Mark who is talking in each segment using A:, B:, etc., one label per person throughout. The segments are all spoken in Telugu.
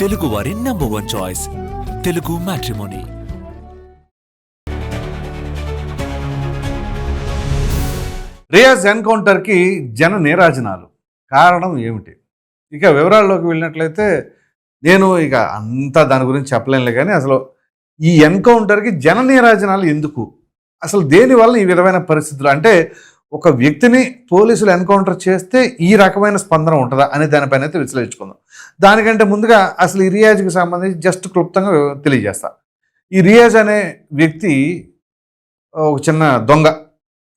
A: తెలుగు వారి number one choice Telugu matrimony
B: Riyaz ఎన్కౌంటర్కి జన నీరాజనాలు. కారణం ఏమిటి? ఇక వివరాల్లోకి వెళ్ళినట్లయితే నేను ఇక అంతా దాని గురించి చెప్పలేనులే కానీ అసలు ఈ ఎన్కౌంటర్కి జన నీరాజనాలు ఎందుకు? అసలు దేనివల్ల ఈ విధమైన పరిస్థితులు? అంటే ఒక వ్యక్తిని పోలీసులు ఎన్కౌంటర్ చేస్తే ఈ రకమైన స్పందన ఉంటుందా అనే దానిపైన అయితే విశ్లేషించుకుందాం. దానికంటే ముందుగా అసలు ఈ రియాజ్కి సంబంధించి జస్ట్ క్లుప్తంగా తెలియజేస్తా. ఈ రియాజ్ అనే వ్యక్తి ఒక చిన్న దొంగ.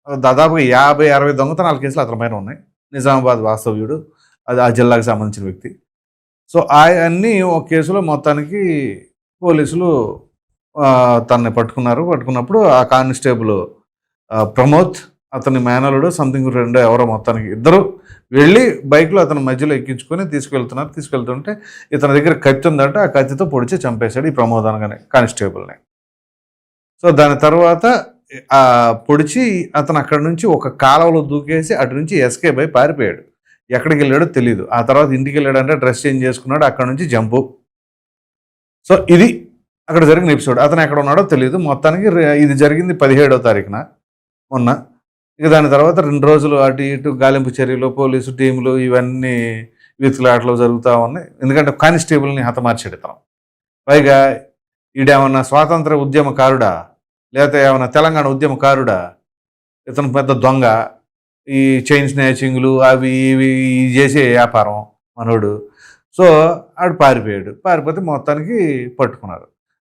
B: దాదాపుగా యాభై అరవై దొంగతనాల కేసులు అతని పైన ఉన్నాయి. నిజామాబాద్ వాస్తవ్యుడు అది ఆ జిల్లాకు సంబంధించిన వ్యక్తి. సో అవన్నీ ఒక కేసులో మొత్తానికి పోలీసులు తనని పట్టుకున్నారు. పట్టుకున్నప్పుడు ఆ కానిస్టేబుల్ ప్రమోద్ అతని మేనలుడు సంథింగ్ రెండో ఎవరో మొత్తానికి. ఇద్దరు వెళ్ళి బైక్లో అతని మధ్యలో ఎక్కించుకొని తీసుకెళ్తున్నారు. తీసుకెళ్తుంటే ఇతని దగ్గర కత్తి ఉందంటే ఆ కత్తితో పొడిచి చంపేశాడు ఈ ప్రమోదానగానే కానిస్టేబుల్ని. సో దాని తర్వాత ఆ పొడిచి అతను అక్కడ నుంచి ఒక కాలువలో దూకేసి అటు నుంచి ఎస్కేప్ అయి పారిపోయాడు. ఎక్కడికి వెళ్ళాడో తెలియదు ఆ తర్వాత ఇంటికి వెళ్ళాడంటే డ్రెస్ చేంజ్ చేసుకున్నాడు అక్కడ నుంచి జంపు సో ఇది అక్కడ జరిగిన ఎపిసోడ్ అతను ఎక్కడ ఉన్నాడో తెలియదు మొత్తానికి ఇది జరిగింది పదిహేడో తారీఖున మొన్న. ఇక దాని తర్వాత రెండు రోజులు అటు ఇటు గాలింపు చర్యలు పోలీసు టీములు ఇవన్నీ వీతులాటలు జరుగుతూ ఉన్నాయి. ఎందుకంటే కానిస్టేబుల్ని హతమార్చెడతాం పైగా పైగా ఈడేమన్నా స్వాతంత్ర ఉద్యమకారుడా? లేకపోతే ఏమన్నా తెలంగాణ ఉద్యమకారుడా? ఇతను పెద్ద దొంగ. ఈ చైన్ స్నాచింగ్లు అవి ఇవి ఇవి చేసే వ్యాపారం మనోడు. సో ఆడు పారిపోయాడు. పారిపోతే మొత్తానికి పట్టుకున్నారు.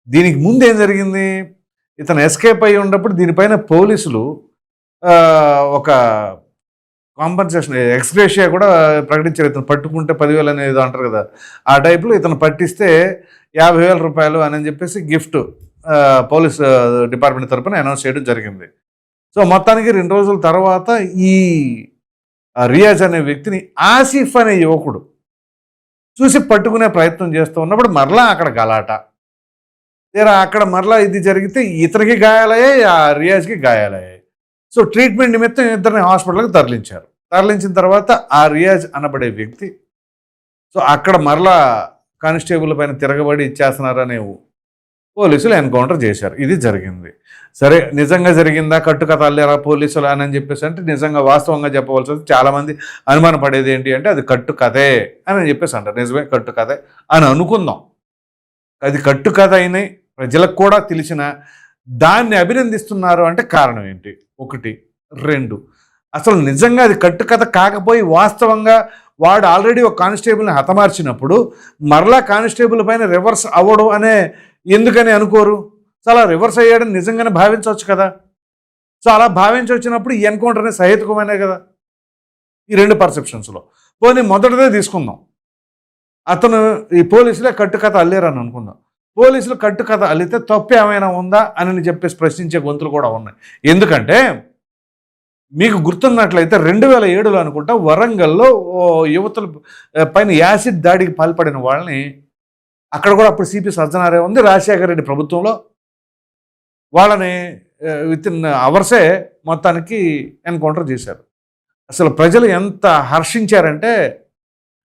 B: దీనికి ముందు ఏం జరిగింది? ఇతను ఎస్కేప్ అయి ఉన్నప్పుడు దీనిపైన పోలీసులు ఒక కాంపన్సేషన్ ఎక్స్గ్రేషియా కూడా ప్రకటించారు. ఇతను పట్టుకుంటే పదివేలు అనేది అంటారు కదా. ఆ టైప్లో ఇతను పట్టిస్తే యాభై వేల రూపాయలు అని చెప్పేసి గిఫ్ట్ పోలీస్ డిపార్ట్మెంట్ తరఫున అనౌన్స్ చేయడం జరిగింది. సో మొత్తానికి రెండు రోజుల తర్వాత ఈ రియాజ్ అనే వ్యక్తిని ఆసిఫ్ అనే యువకుడు చూసి పట్టుకునే ప్రయత్నం చేస్తూ ఉన్నప్పుడు మరలా అక్కడ గలాట. తీరా అక్కడ మరలా ఇది జరిగితే ఇతనికి గాయాలయ్యాయి ఆ రియాజ్కి గాయాలయ్యాయి. సో ట్రీట్మెంట్ నిమిత్తం ఇద్దరిని హాస్పిటల్కి తరలించారు. తరలించిన తర్వాత ఆ రియాజ్ అనబడే వ్యక్తి సో అక్కడ మరలా కానిస్టేబుల్ పైన తిరగబడి ఇచ్చేస్తున్నారనే పోలీసులు ఎన్కౌంటర్ చేశారు. ఇది జరిగింది. సరే నిజంగా జరిగిందా? కట్టుకథ పోలీసులు అని చెప్పేసి అంటే నిజంగా వాస్తవంగా చెప్పవలసి వస్తే చాలామంది అనుమాన పడేది ఏంటి అంటే అది కట్టు కథే అని చెప్పేసి అంటారు. నిజమే కట్టు కథే అని అనుకుందాం. అది కట్టు కథ అయినాయి. ప్రజలకు కూడా తెలిసిన దాన్ని అభినందిస్తున్నారు అంటే కారణం ఏంటి? ఒకటి రెండు. అసలు నిజంగా అది కట్టుకథ కాకపోయి వాస్తవంగా వాడు ఆల్రెడీ ఒక కానిస్టేబుల్ని హతమార్చినప్పుడు మరలా కానిస్టేబుల్ పైన రివర్స్ అవ్వడం అనే ఎందుకని అనుకోరు? సో అలా రివర్స్ అయ్యాడని నిజంగానే భావించవచ్చు కదా? సో అలా భావించి వచ్చినప్పుడు ఈ ఎన్కౌంటర్ అనేది సహేతుకమైనే కదా? ఈ రెండు పర్సెప్షన్స్లో. పోనీ మొదటిదే తీసుకుందాం. అతను ఈ పోలీసులే కట్టుకథ అల్లేరని అనుకుందాం. పోలీసులు కట్టుకథ అల్లితే తప్పు ఏమైనా ఉందా అని చెప్పేసి ప్రశ్నించే గొంతులు కూడా ఉన్నాయి. ఎందుకంటే మీకు గుర్తున్నట్లయితే రెండు వేల ఏడులో అనుకుంటా వరంగల్లో ఓ యువతుల పైన యాసిడ్ దాడికి పాల్పడిన వాళ్ళని అక్కడ కూడా అప్పుడు సిపి సజ్జనారే ఉంది. రాజశేఖర రెడ్డి ప్రభుత్వంలో వాళ్ళని విత్ ఇన్ అవర్సే మొత్తానికి ఎన్కౌంటర్ చేశారు. అసలు ప్రజలు ఎంత హర్షించారంటే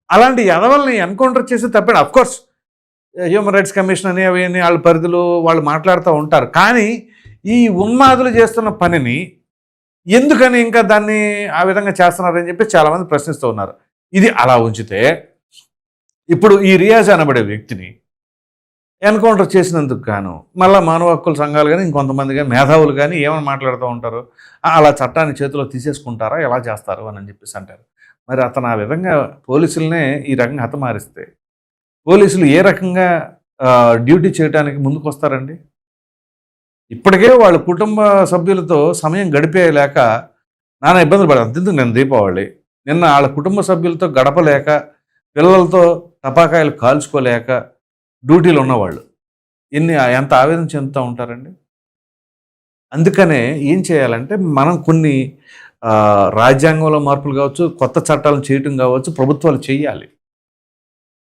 B: అలాంటి ఎదవల్ని ఎన్కౌంటర్ చేసి తప్పండి. అఫ్కోర్స్ హ్యూమన్ రైట్స్ కమిషన్ అని అవి అని వాళ్ళ పరిధిలో వాళ్ళు మాట్లాడుతూ ఉంటారు. కానీ ఈ ఉన్మాదులు చేస్తున్న పనిని ఎందుకని ఇంకా దాన్ని ఆ విధంగా చేస్తున్నారని చెప్పి చాలామంది ప్రశ్నిస్తూ ఉన్నారు. ఇది అలా ఉంచితే ఇప్పుడు ఈ రియాజ్ అనబడే వ్యక్తిని ఎన్కౌంటర్ చేసినందుకు గాను మళ్ళీ మానవ హక్కుల సంఘాలు కానీ ఇంకొంతమంది కానీ మేధావులు కానీ ఏమని మాట్లాడుతూ ఉంటారు? అలా చట్టాన్ని చేతిలో తీసేసుకుంటారా? ఎలా చేస్తారు? అని చెప్పేసి అంటారు. మరి అతను ఆ విధంగా పోలీసులనే ఈ రకంగా హతమారిస్తే పోలీసులు ఏ రకంగా డ్యూటీ చేయడానికి ముందుకు వస్తారండి ఇప్పటికే వాళ్ళ కుటుంబ సభ్యులతో సమయం గడిపేయలేక నానా ఇబ్బందులు పడారు అంతెందుకు నేను దీపావళి? నిన్న వాళ్ళ కుటుంబ సభ్యులతో గడపలేక పిల్లలతో టపాకాయలు కాల్చుకోలేక డ్యూటీలు ఉన్నవాళ్ళు. ఎన్ని ఎంత ఆవేదన చెందుతూ ఉంటారండి? అందుకనే ఏం చేయాలంటే మనం కొన్ని రాజ్యాంగంలో మార్పులు కావచ్చు కొత్త చట్టాలను చేయటం కావచ్చు ప్రభుత్వాలు చేయాలి.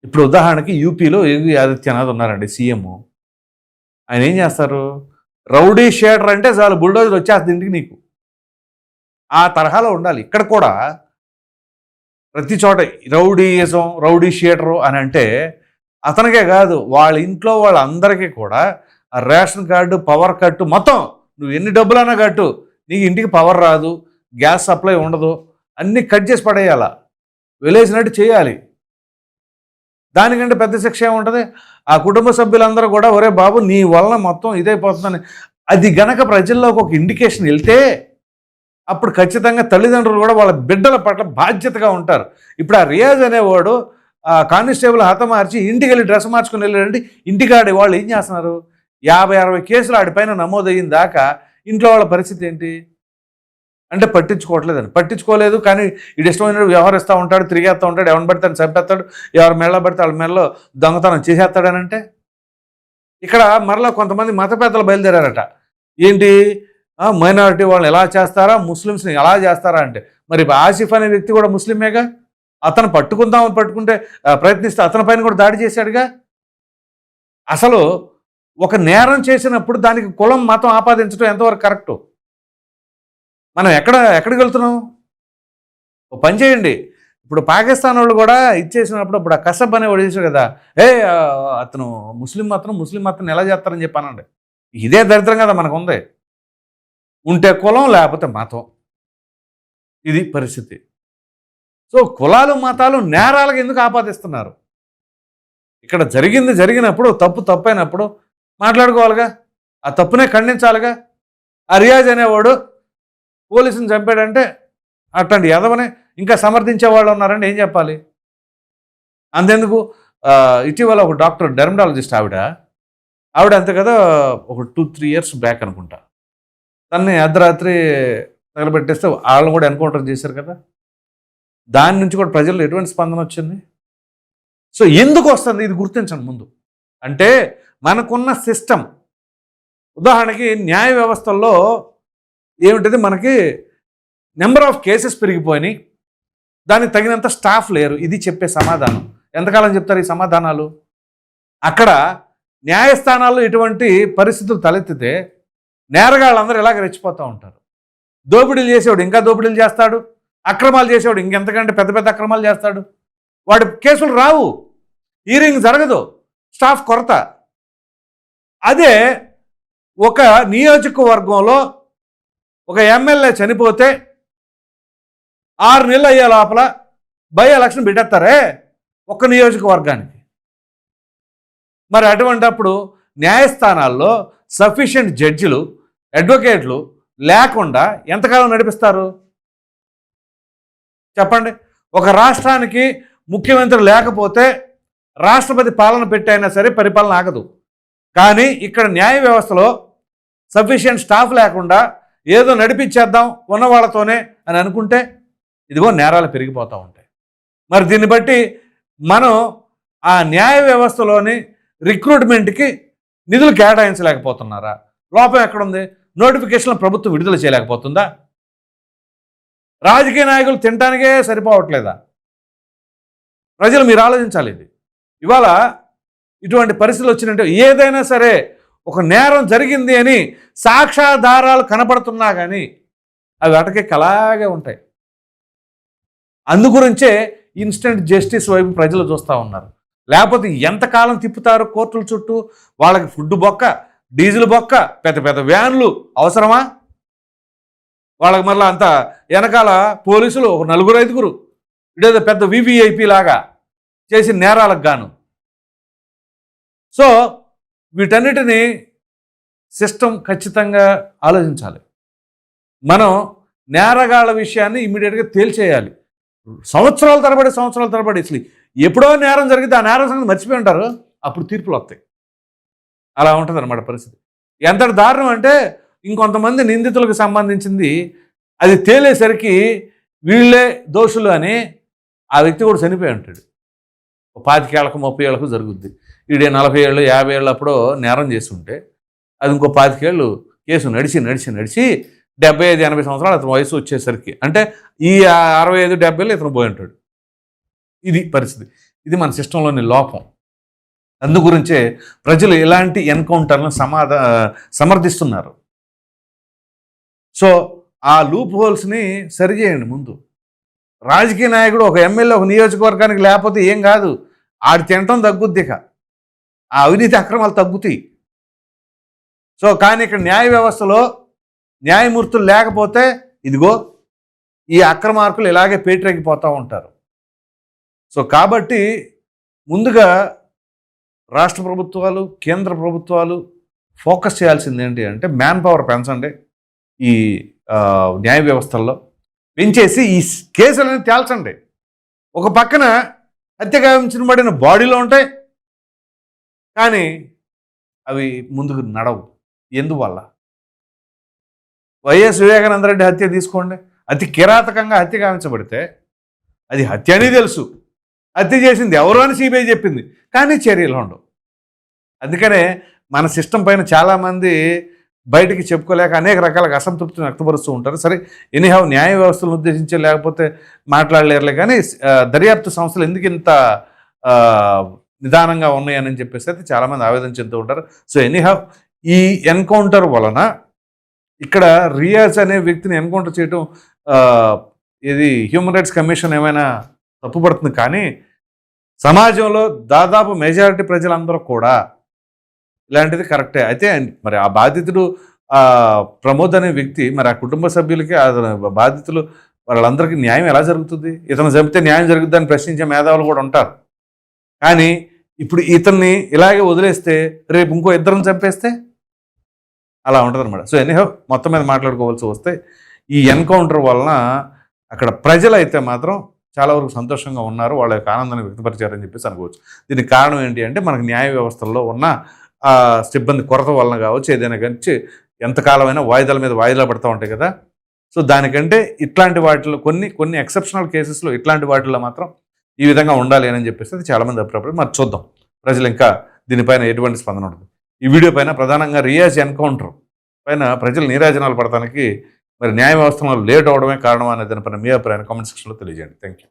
B: ఇప్పుడు ఉదాహరణకి యూపీలో యోగి ఆదిత్యనాథ్ ఉన్నారండి సీఎం. ఆయన ఏం చేస్తారు? రౌడీ షేడర్ అంటే చాలు బుల్డోజర్ వచ్చేస్తుంది ఇంటికి నీకు. ఆ తరహాలో ఉండాలి. ఇక్కడ కూడా ప్రతి చోట రౌడీయిజం రౌడీ షేటరు అని అంటే అతనికే కాదు వాళ్ళ ఇంట్లో వాళ్ళందరికీ కూడా ఆ రేషన్ కార్డు పవర్ కట్టు మొత్తం నువ్వు ఎన్ని డబ్బులన్నా కట్టు నీకు ఇంటికి పవర్ రాదు గ్యాస్ సప్లై ఉండదు అన్నీ కట్ చేసి పడేయాల? వెలేసినట్టు చేయాలి. దానికంటే పెద్ద శిక్ష ఏముంటుంది? ఆ కుటుంబ సభ్యులందరూ కూడా ఒరే బాబు నీ వలన మొత్తం ఇదైపోతుందని అది గనక ప్రజల్లోకి ఒక ఇండికేషన్ వెళ్తే అప్పుడు ఖచ్చితంగా తల్లిదండ్రులు కూడా వాళ్ళ బిడ్డల పట్ల బాధ్యతగా ఉంటారు. ఇప్పుడు ఆ రియాజ్ అనేవాడు ఆ కానిస్టేబుల్ హతమార్చి ఇంటికి వెళ్ళి డ్రెస్ మార్చుకుని వెళ్ళారంటే ఇంటికాడి వాళ్ళు ఏం చేస్తున్నారు? యాభై అరవై కేసులు ఆడిపైన నమోదయ్యిన దాకా ఇంట్లో వాళ్ళ పరిస్థితి ఏంటి? అంటే పట్టించుకోవట్లేదని పట్టించుకోలేదు కానీ ఇటు ఇష్టమైన వ్యవహరిస్తూ ఉంటాడు తిరిగేస్తూ ఉంటాడు ఎవరిని పడితే అని చంపేస్తాడు ఎవరు మెళ్ళ పడితే వాళ్ళ మెళ్ళలో దొంగతనం చేసేస్తాడనంటే ఇక్కడ మరలా కొంతమంది మత పెద్దలు బయలుదేరారట. ఏంటి? మైనారిటీ వాళ్ళని ఎలా చేస్తారా? ముస్లిమ్స్ని ఎలా చేస్తారా అంటే మరి ఆసిఫ్ అనే వ్యక్తి కూడా ముస్లిమేగా? అతను పట్టుకుందామని పట్టుకుంటే ప్రయత్నిస్తే అతని పైన కూడా దాడి చేశాడుగా? అసలు ఒక నేరం చేసినప్పుడు దానికి కులం మతం ఆపాదించడం ఎంతవరకు కరెక్టు? మనం ఎక్కడ ఎక్కడికి వెళ్తున్నాం? ఓ పని చేయండి. ఇప్పుడు పాకిస్తాన్ వాళ్ళు కూడా ఇచ్చేసినప్పుడు ఇప్పుడు ఆ కసబ్ అనేవాడు చేశాడు కదా. ఏ అతను ముస్లిం మతం ముస్లిం మతం ఎలా చేస్తారని చెప్పానండి. ఇదే దరిద్రం కదా మనకు ఉంది ఉంటే కులం లేకపోతే మతం. ఇది పరిస్థితి. సో కులాలు మతాలు నేరాలకు ఎందుకు ఆపాదిస్తున్నారు? ఇక్కడ జరిగింది జరిగినప్పుడు తప్పు తప్పైనప్పుడు మాట్లాడుకోవాలిగా? ఆ తప్పునే ఖండించాలిగా? ఆ రియాజ్ అనేవాడు పోలీసుని చంపాడంటే అట్లాంటి ఎదవనే ఇంకా సమర్థించే వాళ్ళు ఉన్నారంటే ఏం చెప్పాలి? అంతెందుకు? ఇటీవల ఒక డాక్టర్ డెర్మటాలజిస్ట్ ఆవిడ ఆవిడ అంతే కదా ఒక టూ త్రీ ఇయర్స్ బ్యాక్ అనుకుంటా. తన్ని అర్ధరాత్రి తగలబెట్టేస్తే వాళ్ళని కూడా ఎన్కౌంటర్ చేశారు కదా. దాని నుంచి కూడా ప్రజల్లో ఎటువంటి స్పందన వచ్చింది? సో ఎందుకు వస్తుంది? ఇది గుర్తించండి ముందు. అంటే మనకున్న సిస్టమ్. ఉదాహరణకి న్యాయ వ్యవస్థల్లో ఏమిటది? మనకి నెంబర్ ఆఫ్ కేసెస్ పెరిగిపోయినాయి. దానికి తగినంత స్టాఫ్ లేరు. ఇది చెప్పే సమాధానం. ఎంతకాలం చెప్తారు ఈ సమాధానాలు? అక్కడ న్యాయస్థానాల్లో ఇటువంటి పరిస్థితులు తలెత్తితే నేరగాళ్ళందరూ ఇలాగ రెచ్చిపోతూ ఉంటారు? దోపిడీలు చేసేవాడు ఇంకా దోపిడీలు చేస్తాడు? అక్రమాలు చేసేవాడు ఇంకెంతకంటే పెద్ద పెద్ద అక్రమాలు చేస్తాడు? వాడి కేసులు రావు. హీరింగ్ జరగదు. స్టాఫ్ కొరత. అదే ఒక నియోజకవర్గంలో ఒక ఎమ్మెల్యే చనిపోతే ఆరు నెలలు అయ్యే లోపల బై ఎలక్షన్ పెట్టేస్తారే ఒక్క నియోజకవర్గానికి. మరి అటువంటప్పుడు న్యాయస్థానాల్లో సఫిషియెంట్ జడ్జిలు అడ్వకేట్లు లేకుండా ఎంతకాలం నడిపిస్తారు? చెప్పండి. ఒక రాష్ట్రానికి ముఖ్యమంత్రి లేకపోతే రాష్ట్రపతి పాలన పెట్టైనా సరే పరిపాలన ఆగదు. కానీ ఇక్కడ న్యాయ వ్యవస్థలో సఫిషియెంట్ స్టాఫ్ లేకుండా ఏదో నడిపించేద్దాం ఉన్న వాళ్ళతోనే అని అనుకుంటే ఇదిగో నేరాలు పెరిగిపోతూ ఉంటాయి. మరి దీన్ని బట్టి మనం ఆ న్యాయ వ్యవస్థలోని రిక్రూట్మెంట్కి నిధులు కేటాయించలేకపోతున్నారా? లోపం ఎక్కడుంది? నోటిఫికేషన్లు ప్రభుత్వం విడుదల చేయలేకపోతుందా? రాజకీయ నాయకులు తినటానికే సరిపోవట్లేదా? ప్రజలు మీరు ఆలోచించాలి ఇది. ఇవాళ ఇటువంటి పరిస్థితులు వచ్చినట్టు ఏదైనా సరే ఒక నేరం జరిగింది అని సాక్ష్యాధారాలు కనపడుతున్నా కానీ అవి అటకెక్కి అలాగే ఉంటాయి. అందుగురించే ఇన్స్టెంట్ జస్టిస్ వైపు ప్రజలు చూస్తూ ఉన్నారు. లేకపోతే ఎంతకాలం తిప్పుతారు కోర్టుల చుట్టూ? వాళ్ళకి ఫుడ్ బొక్క డీజిల్ బొక్క పెద్ద పెద్ద వ్యాన్లు అవసరమా? వాళ్ళకి మళ్ళీ అంత వెనకాల పోలీసులు ఒక నలుగురు ఐదుగురు ఇదేదో పెద్ద వివిఐపి లాగా చేసిన నేరాలకు గాను. సో వీటన్నిటిని సిస్టమ్ ఖచ్చితంగా ఆలోచించాలి. మనం నేరగాళ్ళ విషయాన్ని ఇమ్మీడియట్గా తేల్చేయాలి. సంవత్సరాల తరబడి సంవత్సరాల తరబడి అసలు ఎప్పుడో నేరం జరిగితే ఆ నేరం సంగతి మర్చిపోయి ఉంటారు. అప్పుడు తీర్పులు వస్తాయి. అలా ఉంటుంది అనమాట పరిస్థితి. ఎంతటి దారుణం అంటే ఇంకొంతమంది నిందితులకు సంబంధించింది అది తేలేసరికి వీళ్ళే దోషులు అని ఆ వ్యక్తి కూడా చనిపోయి ఉంటాడు. ఓ పాతికేళ్ళకు ముప్పై ఏళ్ళకు జరుగుద్ది. ఈడే నలభై ఏళ్ళు యాభై ఏళ్ళు అప్పుడు నేరం చేస్తుంటే అది ఇంకో పాతికేళ్ళు కేసు నడిచి నడిచి నడిచి డెబ్బై ఐదు ఎనభై సంవత్సరాలు అతను వయసు వచ్చేసరికి. అంటే ఈ అరవై ఐదు డెబ్బైలు ఇతను పోయి ఉంటాడు. ఇది పరిస్థితి. ఇది మన సిస్టంలోని లోపం. అందుగురించే ప్రజలు ఇలాంటి ఎన్కౌంటర్లను సమాధా సమర్థిస్తున్నారు. సో ఆ లూప్ హోల్స్ని సరిచేయండి ముందు. రాజకీయ నాయకుడు ఒక ఎమ్మెల్యే ఒక నియోజకవర్గానికి లేకపోతే ఏం కాదు. ఆడి తినటం తగ్గుద్ది ఇక. ఆ అవినీతి అక్రమాలు తగ్గుతాయి. సో కానీ ఇక్కడ న్యాయ వ్యవస్థలో న్యాయమూర్తులు లేకపోతే ఇదిగో ఈ అక్రమార్కులు ఇలాగే పేటరెక్కిపోతూ ఉంటారు. సో కాబట్టి ముందుగా రాష్ట్ర ప్రభుత్వాలు కేంద్ర ప్రభుత్వాలు ఫోకస్ చేయాల్సింది ఏంటి అంటే మ్యాన్ పవర్ పెంచండి ఈ న్యాయ వ్యవస్థల్లో. పెంచేసి ఈ కేసులని కేసులను తేల్చండి. ఒక పక్కన హత్య గావించబడిన బాడీలో ఉంటాయి కానీ అవి ముందుకు నడవు. ఎందువల్ల? వైఎస్ వివేకానంద రెడ్డి హత్య తీసుకోండి. అతి కిరాతకంగా హత్య గావించబడితే అది హత్య అని తెలుసు. హత్య చేసింది ఎవరు అని సిబిఐ చెప్పింది. కానీ చర్యలు ఉండవు. అందుకనే మన సిస్టమ్ పైన చాలామంది బయటికి చెప్పుకోలేక అనేక రకాల అసంతృప్తిని వ్యక్తపరుస్తూ ఉంటారు. సరే ఎనీహావ్ న్యాయ వ్యవస్థలను ఉద్దేశించి లేకపోతే మాట్లాడలేరులే. కానీ దర్యాప్తు సంస్థలు ఎందుకు ఇంత నిదానంగా ఉన్నాయని చెప్పేసి అయితే చాలామంది ఆవేదన చెందుతూ ఉంటారు. సో ఎనీహౌ ఈ ఎన్కౌంటర్ వలన ఇక్కడ రియాజ్ అనే వ్యక్తిని ఎన్కౌంటర్ చేయటం ఇది హ్యూమన్ రైట్స్ కమిషన్ ఏమైనా తప్పుపడుతుంది కానీ సమాజంలో దాదాపు మెజారిటీ ప్రజలందరూ కూడా ఇలాంటిది కరెక్టే. అయితే మరి ఆ బాధితుడు ప్రమోద్ అనే వ్యక్తి మరి ఆ కుటుంబ సభ్యులకి ఆ బాధితులు వాళ్ళందరికీ న్యాయం ఎలా జరుగుతుంది? ఇతను చంపితే న్యాయం జరుగుతుందని ప్రశ్నించే మేధావులు కూడా ఉంటారు. కానీ ఇప్పుడు ఇతన్ని ఇలాగే వదిలేస్తే రేపు ఇంకో ఇద్దరిని చంపేస్తే? అలా ఉంటుంది అనమాట సో ఎనీహో మొత్తం మీద మాట్లాడుకోవాల్సి వస్తే ఈ ఎన్కౌంటర్ వలన అక్కడ ప్రజలు అయితే మాత్రం చాలా వరకు సంతోషంగా ఉన్నారు. వాళ్ళ యొక్క ఆనందాన్ని వ్యక్తపరిచారని చెప్పేసి అనుకోవచ్చు. దీనికి కారణం ఏంటి అంటే మనకు న్యాయ వ్యవస్థల్లో ఉన్న సిబ్బంది కొరత వలన కావచ్చు ఏదైనా కానీ ఎంతకాలమైనా వాయిదాల మీద వాయిదాలు పడుతూ ఉంటాయి కదా. సో దానికంటే ఇట్లాంటి వాటిలో కొన్ని కొన్ని ఎక్సెప్షనల్ కేసెస్లో ఇట్లాంటి వాటిల్లో మాత్రం ఈ విధంగా ఉండాలి అని చెప్పేసి అది చాలామంది అభిప్రాయం మరి చూద్దాం. ప్రజలు ఇంకా దీనిపైన ఎటువంటి స్పందన ఉండదు. ఈ వీడియో పైన ప్రధానంగా రియాజ్ ఎన్కౌంటర్ పైన ప్రజలు నీరాజనాలు పడటానికి మరి న్యాయ వ్యవస్థలో లేట్ అవడమే కారణం అనే దానిపైన మీ అభిప్రాయాన్ని కామెంట్ సెక్షన్లో తెలియజేయండి. Thank you